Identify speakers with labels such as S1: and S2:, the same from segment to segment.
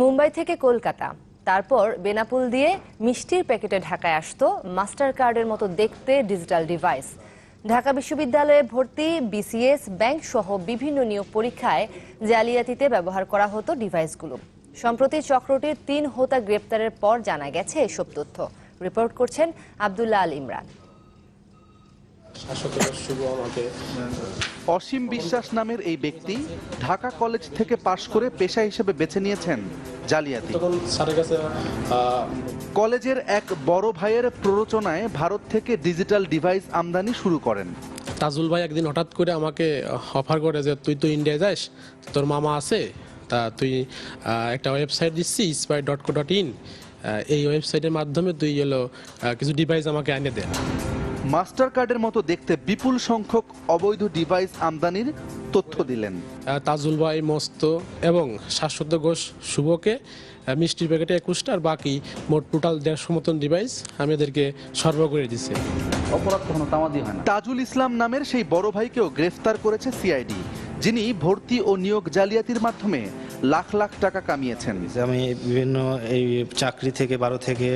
S1: মুম্বাই থেকে কলকাতা। তারপর বেনাপুল দিয়ে মিষ্টির প্যাকেটে ঢাকায় আসতো মাস্টার কার্ডের মতো দেখতে ডিজিটাল ডিভাইস। ঢাকা বিশ্ববিদ্যালয়ে ভর্তি বিসিএস ব্যাংক সহ বিভিন্ন নিয়োগ পরীক্ষায় জালিয়াতিতে ব্যবহার করা হতো ডিভাইসগুলো। সম্প্রতি চক্রটির তিন হোতা গ্রেপ্তারের পর জানা গেছে এসব তথ্য। রিপোর্ট করছেন আবদুল্লাহ আল ইমরান।
S2: অসীম বিশ্বাস নামের এই ব্যক্তি ঢাকা কলেজ থেকে পাশ করে পেশা হিসেবে বেছে নিয়েছেন। জালিয়াতি। কলেজের এক বড় ভাইয়ের প্ররোচনায় ভারত থেকে ডিজিটাল ডিভাইস আমদানি শুরু করেন।
S3: তাজুল ভাই একদিন হঠাৎ করে আমাকে অফার করে যে তুই তো ইন্ডিয়া যাস তোর মামা আছে তা তুই একটা ওয়েবসাইট দিচ্ছি spy dot co dot in এই ওয়েবসাইটের মাধ্যমে তুই এলো কিছু ডিভাইস আমাকে এনে দে।
S2: মাস্টার কার্ডের মতো দেখতে বিপুল সংখ্যক অবৈধ ডিভাইস আমদানির তথ্য দিলেন।
S3: তাজুল ভাই মস্ত এবং শাশ্বত ঘোষ শুভকে মিষ্টির প্যাকেটে একুশটা আর বাকি মোট টোটাল দেড়শো মতন ডিভাইস আমি এদেরকে সরবরাহ করে দিচ্ছি
S4: অপরাধ কখনো তামাদি হয় না।
S2: তাজুল ইসলাম নামের সেই বড় ভাইকেও গ্রেফতার করেছে সিআইডি যিনি ভর্তি ও নিয়োগ জালিয়াতির মাধ্যমে লাখ লাখ টাকা কামিয়েছেন।
S4: আমি বিভিন্ন এই চাকরি থেকে বারো থেকে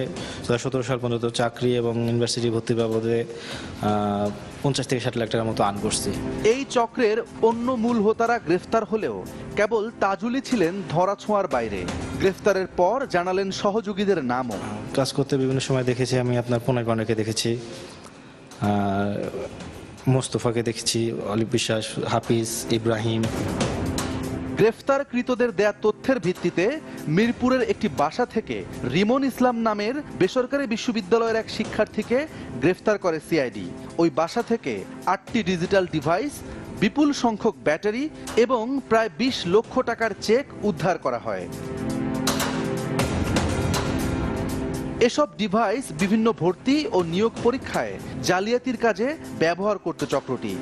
S4: সতেরো সাল পর্যন্ত চাকরি এবং ইউনিভার্সিটি ভর্তি বাবদে পঞ্চাশ থেকে ষাট লাখ টাকার মতো আর্ন করছি।
S2: এই চক্রের অন্য মূল হোতারা গ্রেফতার হলেও কেবল তাজুলই ছিলেন ধরাছোঁয়ার বাইরে। গ্রেফতারের পর জানালেন সহযোগীদের নামও।
S4: কাজ করতে বিভিন্ন সময় দেখেছি আমি আপনার পোনা গণকে দেখেছি মোস্তফাকে দেখেছি অলিপ বিশ্বাস হাফিজ ইব্রাহিম।
S2: গ্রেফতারকৃতদের দেয়া তথ্যের ভিত্তিতে মিরপুরের একটি বাসা থেকে রিমন ইসলাম নামের বেসরকারি বিশ্ববিদ্যালয়ের এক শিক্ষার্থীকে গ্রেফতার করে সিআইডি। ওই বাসা থেকে আটটি ডিজিটাল ডিভাইস, বিপুল সংখ্যক ব্যাটারি এবং প্রায় বিশ লক্ষ টাকার চেক উদ্ধার করা হয়। এসব ডিভাইস বিভিন্ন ভর্তি ও নিয়োগ পরীক্ষায় জালিয়াতির কাজে ব্যবহার করত চক্রটি।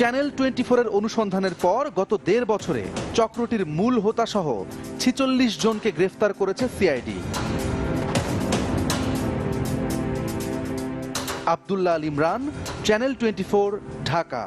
S2: চ্যানেল টোয়েন্টি ফোরের অনুসন্ধানের পর গত দেড় বছরে চক্রটির মূল হোতা সহ ছিচল্লিশ জনকে গ্রেফতার করেছে CID Abdullah Al Imran channel twenty Dhaka.